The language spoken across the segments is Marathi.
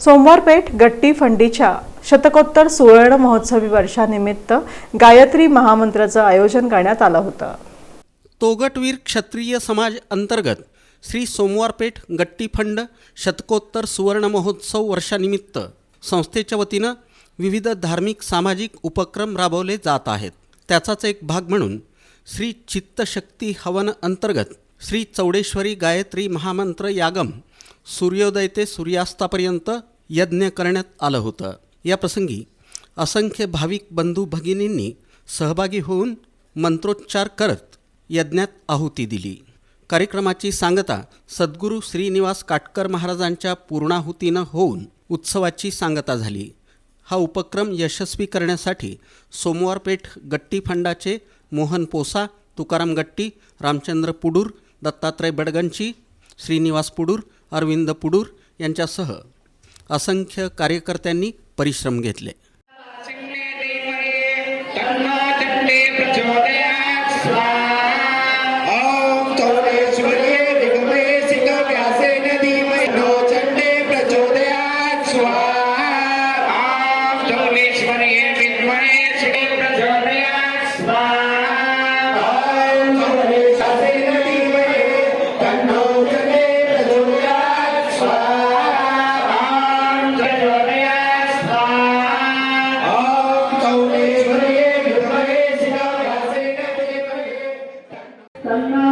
सोमवारपेठ गट्टी फंडीच्या शतकोत्तर सुवर्ण महोत्सवी वर्षानिमित्त गायत्री महामंत्राचं आयोजन करण्यात आलं होतं. तोगटवीर क्षत्रिय समाज अंतर्गत श्री सोमवारपेठ गट्टीफंड शतकोत्तर सुवर्ण महोत्सव वर्षानिमित्त संस्थेच्या वतीनं विविध धार्मिक सामाजिक उपक्रम राबवले जात आहेत. त्याचाच एक भाग म्हणून श्री चित्तशक्ती हवन अंतर्गत श्री चौडेश्वरी गायत्री महामंत्र यागम सूर्योदय ते सूर्यास्तापर्यंत यज्ञ करण्यात आलं होतं. या प्रसंगी असंख्य भाविक बंधू भगिनींनी सहभागी होऊन मंत्रोच्चार करत यज्ञात आहुती दिली. कार्यक्रमाची सांगता सद्गुरू श्रीनिवास काटकर महाराजांच्या पूर्णाहुतीनं होऊन उत्सवाची सांगता झाली. हा उपक्रम यशस्वी करण्यासाठी सोमवारपेठ गट्टी फंडाचे मोहन पोसा तुकाराम गट्टी रामचंद्र पुडूर दत्तात्रय बडगंची श्रीनिवास पुडूर अरविंद पुडूर यांच्यासह असंख्य कार्यकर्त्यांनी परिश्रम घेतले.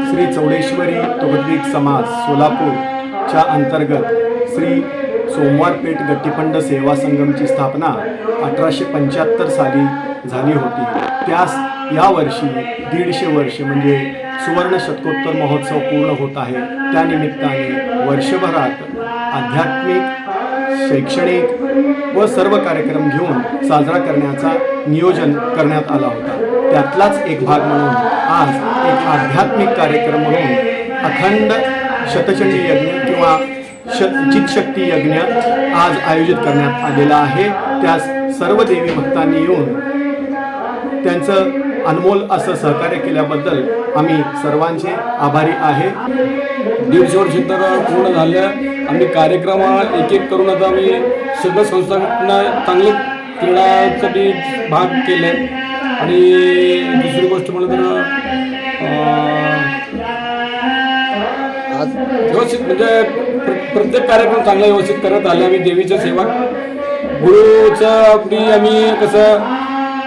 श्री चौडेश्वरी तोगद्वीक समाज सोलापूरच्या अंतर्गत श्री सोमवारपेठ गट्टीफंड सेवा संगमची स्थापना अठराशे पंच्याहत्तर साली झाली होती. त्यास या वर्षी दीडशे वर्ष म्हणजे सुवर्ण शतकोत्तर महोत्सव पूर्ण होत आहे. त्यानिमित्ताने वर्षभरात आध्यात्मिक शैक्षणिक व सर्व कार्यक्रम घेऊन साजरा करण्याचा नियोजन करण्यात आला होता. त्यातलाच एक भाग म्हणून आज एक आध्यात्मिक कार्यक्रम म्हणून अखंड शतचंडी यज्ञ किंवा श चितशक्ती यज्ञ आज आयोजित करण्यात आलेला आहे. त्यास सर्व देवी भक्तांनी येऊन त्यांचं अनमोल असं सहकार्य केल्याबद्दल आम्ही सर्वांचे आभारी आहे. दीडशे वर्ष तर पूर्ण झालं. आम्ही कार्यक्रम एक एक करून आता आम्ही सगळं संस्थांना चांगले क्रीडासाठी भाग केले. आणि दुसरी गोष्ट म्हणलं तर आज व्यवस्थित म्हणजे प्र- प्रत्येक कार्यक्रम चांगला व्यवस्थित करत आले. आम्ही देवीच्या सेवा गुरुचं आपली आम्ही कसं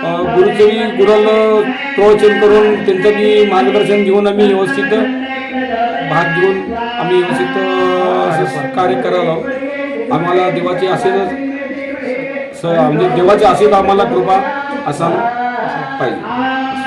गुरुचं गुरांना गुरुला प्रवचन करून त्यांचं मी मार्गदर्शन घेऊन आम्ही व्यवस्थित भाग घेऊन आम्ही व्यवस्थित असं कार्य करायला आम्हाला देवाचे आशीर्वाद स म्हणजे देवाचे आशीर्वाद आम्हाला कृपा असा पाहिजे.